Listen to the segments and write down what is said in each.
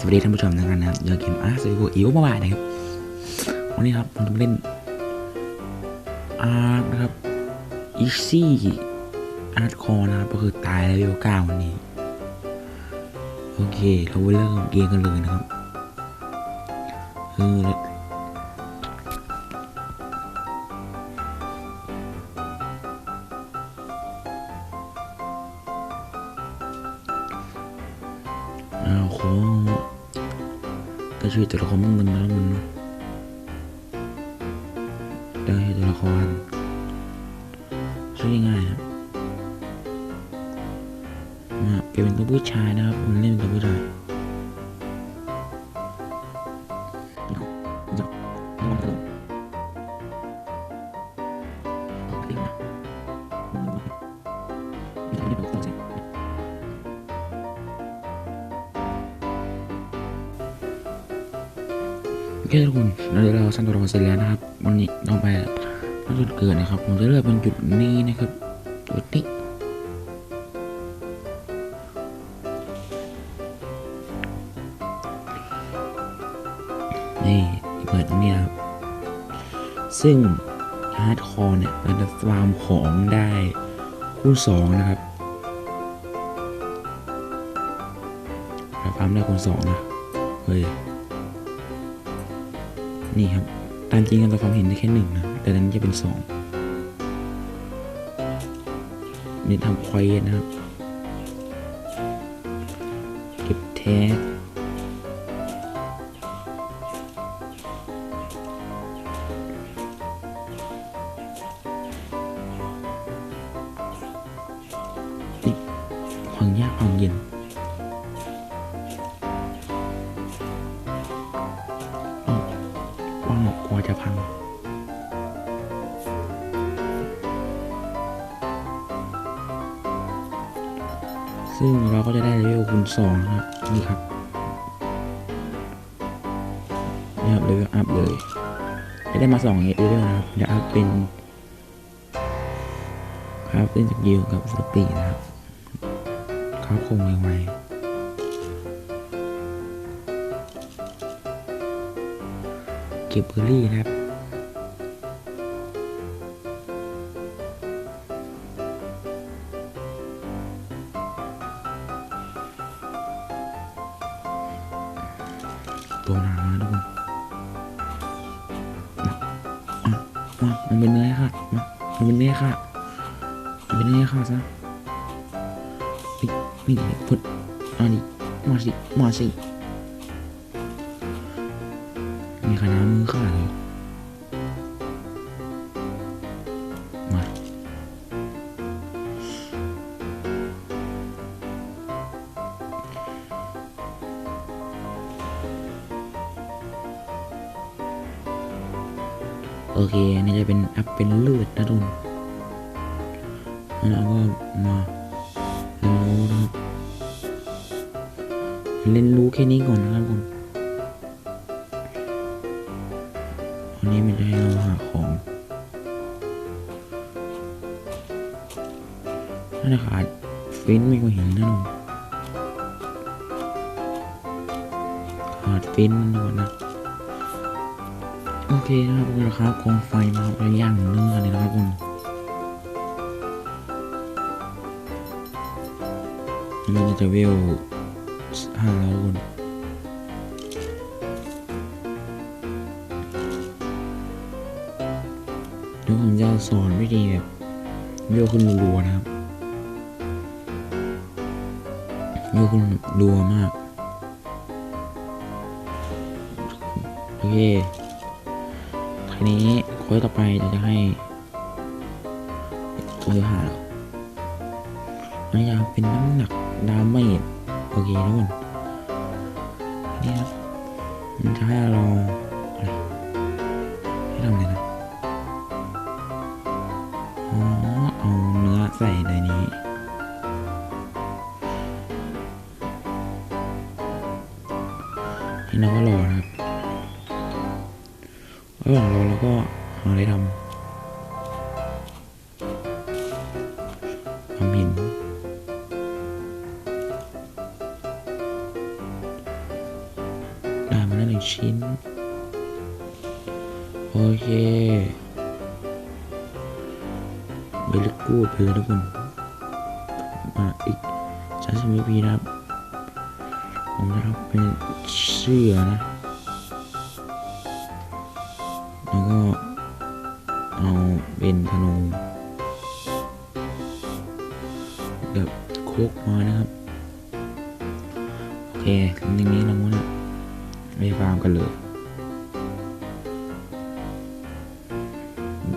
สวัสดีท่านผู้ชมนะครับนะครับเจอเกมอาร์ซีอีวมาบ่ายนะครับ วันนี้ครับผมจะมาเล่นอาร์นะครับอีซี่อาร์ตคอนะครับก็คือตายแล้วเวลเก้าวันนี้ โอเค เราไปเริ่มเกมกันเลยนะครับ คือ ก็ช่อตัวละครมึงมึงนะมึนได้ตัวละครชื่อง่ายครับมาเปลี่ยนเป็นตัวผู้ชายนะครับมันเล่นเป็นตัวผู้ชาย โอเคทุกคนเราเดี๋ยวเราสร้างตัวละครเสร็จแล้วนะครับ วันนี้เราไปจุดเกิดนะครับ ผมจะเลือกเป็นจุดนี้นะครับ จุดนี้นี่เปิดตรงนี้ครับ ซึ่งฮาร์ดคอร์เนี่ยเราจะฟาร์มของได้คูณสองนะครับเราฟาร์มได้คูณสองนะ เฮ้ย นี่ครับ ตามจริงเราความเห็นได้แค่หนึ่งนะ แต่นั้นจะเป็นสองนี่ทำควายนะครับ เก็บแท็ก ซึ่งเราก็จะได้เลเวลคูณสองนะครับนี่ครับนี่ครับเลเวลอัพเลยจะได้มาสองเลเวลนะครับจะอัพเป็นครับเป็นสกิลกับสปีนะครับเขาคงไวๆเก็บเบอร์รี่นะครับ ตัวหนามาทุกคนมามามันเป็นเนื้อค่ะมามันเป็นเนื้อค่ะมันเป็นเนื้อค่ะซะนี่นี่พุดอันนี้มาสิมาสิมีคณะมือขาดเหรอมา โอเคอันนี้จะเป็นอัพเป็นเลือดนะทุกคนแล้วก็มาเรียนรู้นะครับเรียนรู้แค่นี้ก่อนนะครับผมวันนี้มันจะให้เราหาของน่าจะขาดฟินไม่กว่าหินนะทุกคนขาดฟินนะทุกคนนะ โอเคนะครับคุณครับกองไฟมารับแล้วย่างเนื้อเลยนะครับคุณอันนี้จะเวลห้าแล้วคุณเดี๋ยวผมจะสอนวิธีแบบเวลขึ้นรัวนะครับเวลขึ้นรัวมาก โอเค ทีนี้โค้ดต่อไปเราจะให้ตัวหาอันนี้เป็นน้ำหนักดาเมจโอเคทุกคนนี่ครับมันจะให้เราอะไรให้ทำอะไรนะอ๋อเอาเนื้อใส่ในนี้นี่เราก็รอนะครับ ระหว่างรอเราก็หาอะไรทำทำหินได้มาแล้วหนึ่งชิ้น โอเคเบลกูดไปเลยทุกคน มาอีกชั้นสิบวิพีนะครับผมจะทำเป็นเสื้อนะ แล้วก็เอาเป็นธนูแบบโคกมานะครับ โอเคอย่างนี้เราเนี่ยไปฟาร์มกันเลย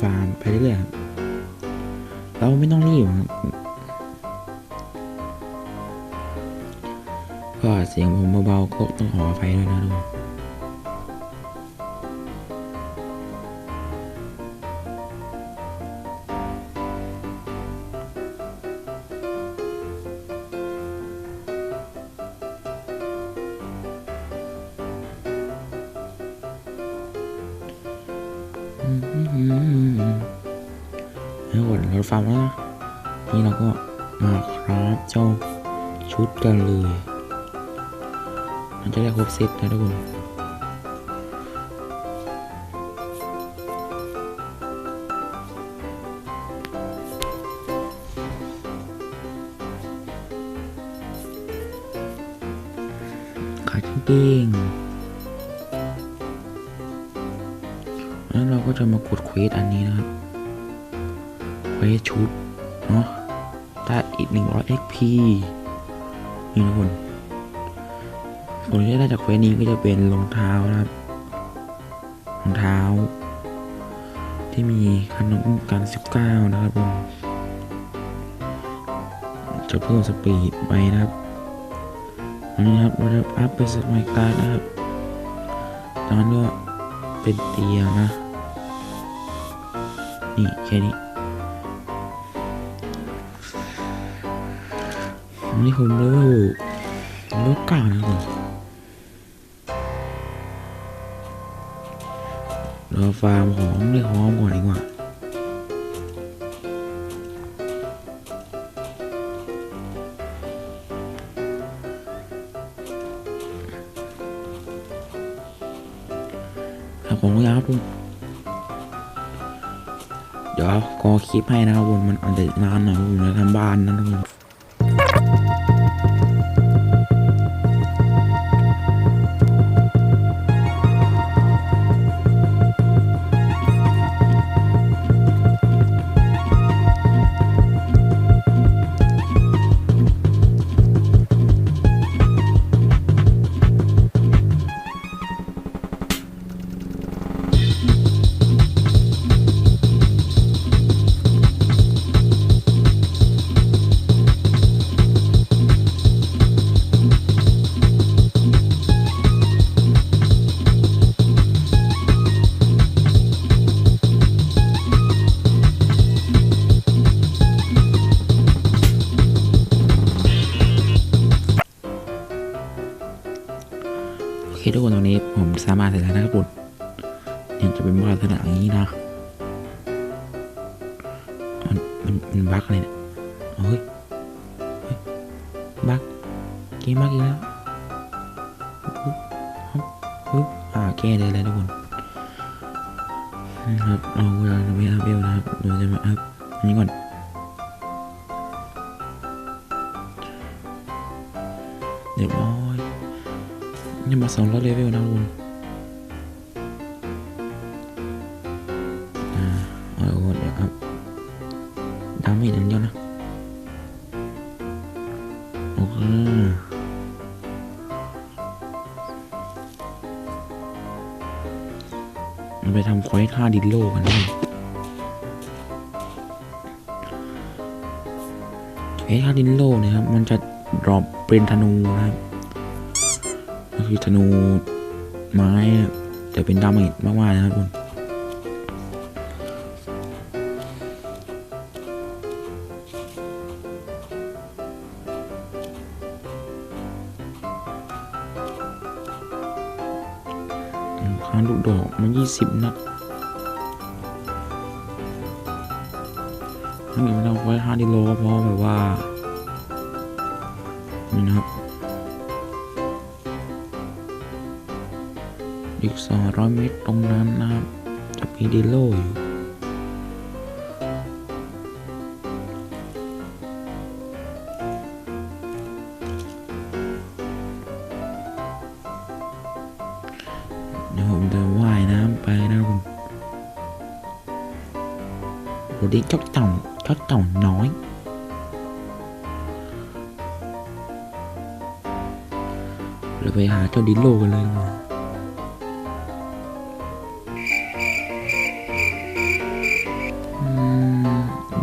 ฟาร์มไปเรื่อยๆครับ เราไม่ต้องรีบครับก็เสียงผมเบาๆก็ต้องขออภัยด้วยนะทุกคน นะทุกคนขายกางเกงแล้วเราก็จะมากดเควสอันนี้นะครับ เควสชุด เนาะได้อีก 100 XP เป็นรองเท้านะครับ รองเท้า ที่มีขนมการ19 นะครับผมจะเพิ่มสปีดไปนะครับอันนี้ครับเราอัพเป็นสมัยการนะครับ ตอนนั้ก็เป็นเตียงนะ นี่แค่นี้นนี้ผมเลเวลเลเวลเก้านะครับ เราฟาร์มของเรียกหอมก่อนดีกว่าครับผมก็อยากครับผมเดี๋ยวกอคลิปให้นะครับผมมันอาจจะนานหน่อยผมจะทำบ้านนะทุกคน ตอนนี้ผมสามารถเสร็จแล้วนะครับผมเนี่ยจะเป็นบ้านลักษณะอย่างนี้นะมันมันมันบั๊กเลยเนี่ยเฮ้ยบั๊กเกมบั๊กอีกแล้วปึ๊บปึ๊บอ่าแก้เลยแล้วทุกคนนะครับเราเวลาจะไม่อัพเวลนะครับเราจะมาอัพอันนี้ก่อนเดี๋ยวครับดาเมจอ ย่างเดียวนะโอเคมันไปทำควายท่าดินโลกันนะควายท่าดินโลเนี่ยครับ มันจะดรอปเป็นธนูนะครับ คือธนูไม้แต่เป็นดาเมจมากๆนะครับทุกค อีกสองร้อยเมตรตรงนั้นนะครับ จะมีดิโลอยู่เดี๋ยวผมจะว่ายน้ำไปนะครับผมโหดีเจ้าเต่าเจ้าเต่าน้อยเราไปหาเจ้าดิโลกันเลยดีก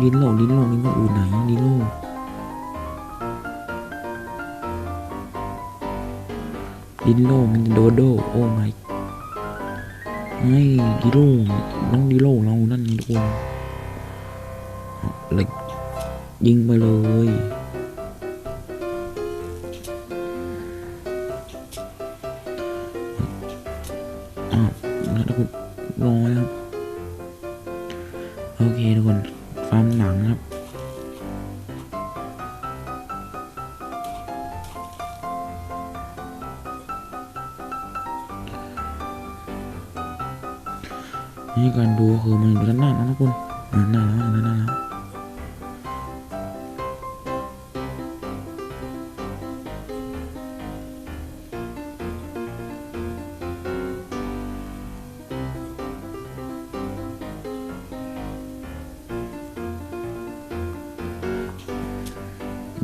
มดิโลดิโลนี่ก็อยู่ไหนดิโลดิโลมันโดโดโอ้ my ไม่ดิโลน้องดิโลเรานั่นนี่ทุกคนเลยยิงไปเลยอ้าวแล้วทุกคนรอแล้วครับ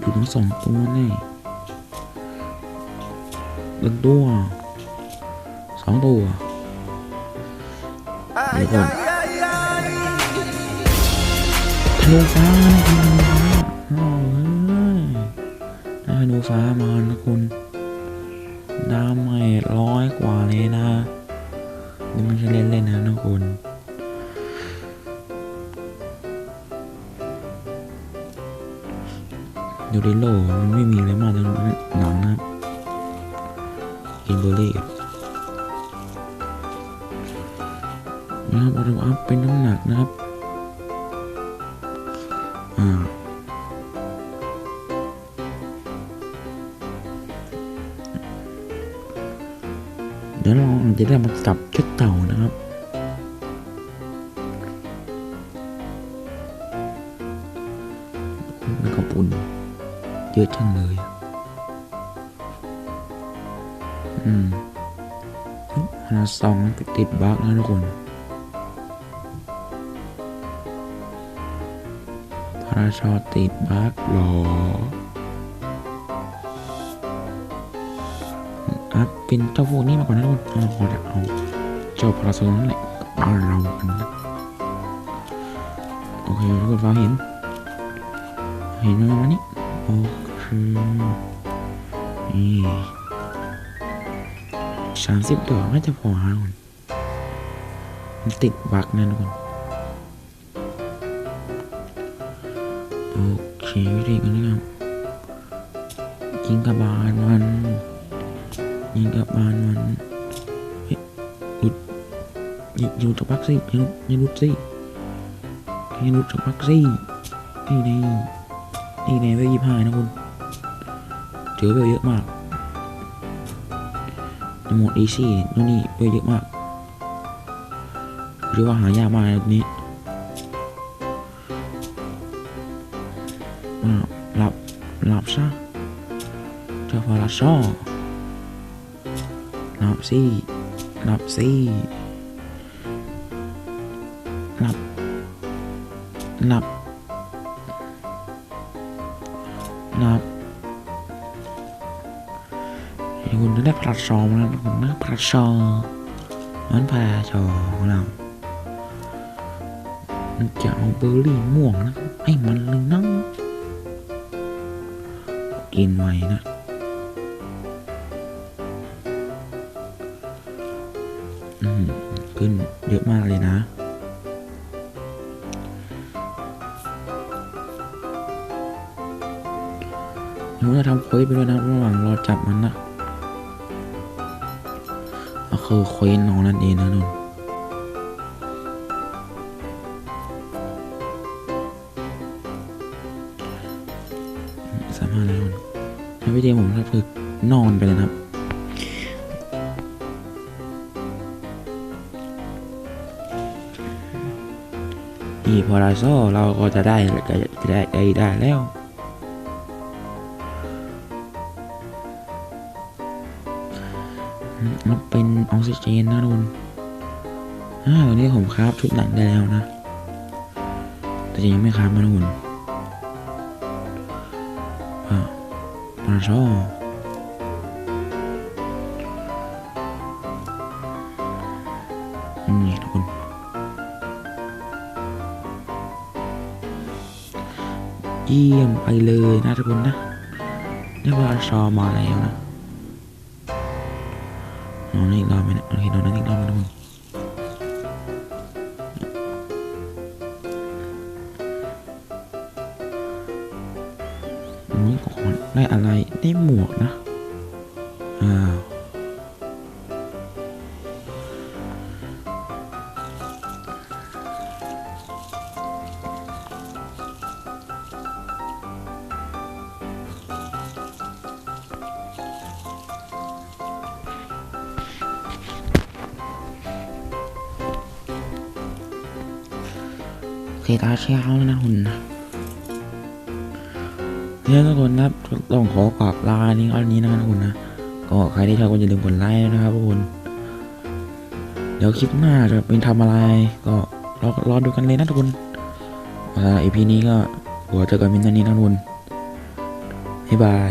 อยู่ทั้งสองตัวแน่หนึ่งตัวสองตัวเดี๋ยวก่อนธนูฟ้าธนูฟ้าโอ้ยได้ธนูฟ้ามานะคุณดาเมจร้อยกว่าเลยนะนี่ไม่ใช่เล่นๆนะนะคุณ ดูดิโลมันไม่มีอะไรมากเลยหนังนะกินเบอร์รี่กันนะครับเอาดูอัพเป็นน้ำหนักนะครับ อ่าเดี๋ยวเราจะได้มาจับชุดเต่านะครับแล้วก็ปุ่น เยอะจังเลย อืมฮานาซองติดบั๊กนะทุกคนพระราชาติดบั๊กหรอ อัพเป็นเจ้าพวกนี้มาก่อนนะทุกคนเอาขอเอาเจ้าพระราชานั่นแหละกับบ้านเรากันนะโอเคทุกคนฟ้าเห็น เห็นไหมวันนี้ โอเคนี่สามสิบดอกน่าจะพอฮะทุกคนมันติดบักนะทุกคนโอเควิธีกันนะครับยิงกระบาลมันยิงกระบาลมันเฮ้ยหลุดยิงอยู่จากพักสิอยังยังหลุดสิอยังหลุดจากพักสินี่นี่ นี่ในเวลยี่ห้านะคุณเจอเวลเยอะมากในโหมดอีซี่นู่นนี่เวลเยอะมากเรียกว่าหายากมากนะนี้อ่าหลับหลับซะเจ้าพาราชอหลับสิหลับสิหลับหลับ หลับคุณได้พระราชอมแล้วนะคุณนะพระราชอมันพระราชอของเราจะเอาเบอร์รี่ม่วงนะให้มันเลยนะกินไว้นะอืมขึ้นเยอะมากเลยนะ ผมจะทำควสไปด้วยนะระหว่างรอจับมันนะก็คือควสน้องนั่นเองนะนุ่นสามารถแล้วนะวิธีผมก็คือนอนไปเลยครับนี่พอเราโซ่เราก็จะได้จะได้ได้แล้ว ล้วเป็นออกซิเจนนะทุกคนอ่าตอนนี้ผมคราฟชุดหนังได้แล้วนะ แต่ยังไม่คราฟนะทุกคนอ่าพอเราโซ่นี่ทุกคน เยี่ยมไปเลยนะทุกคนนะได้เวลาชอมาแล้วนะ นอนอีกรอบไหมเนี่ยโอเคนอนนั่นอีกรอบนะทุกคนนี่ก่อนได้อะไรได้หมวกนะ อ้าว เคตาเช้าแล้วนะคุณนะเนี่ยทุกคนนะครับต้องขอกราบลานี้อันนี้นะครับทุกคนนะก็ใครที่ชอบก็อย่าลืมกดไลค์นะครับทุกคนเดี๋ยวคลิปหน้าจะเป็นทำอะไร ก็รอรอดูกันเลยนะทุกคนอ่าอีพีนี้ก็หัวเจอกันมินตอนนี้นะทุกคนบ๊ายบาย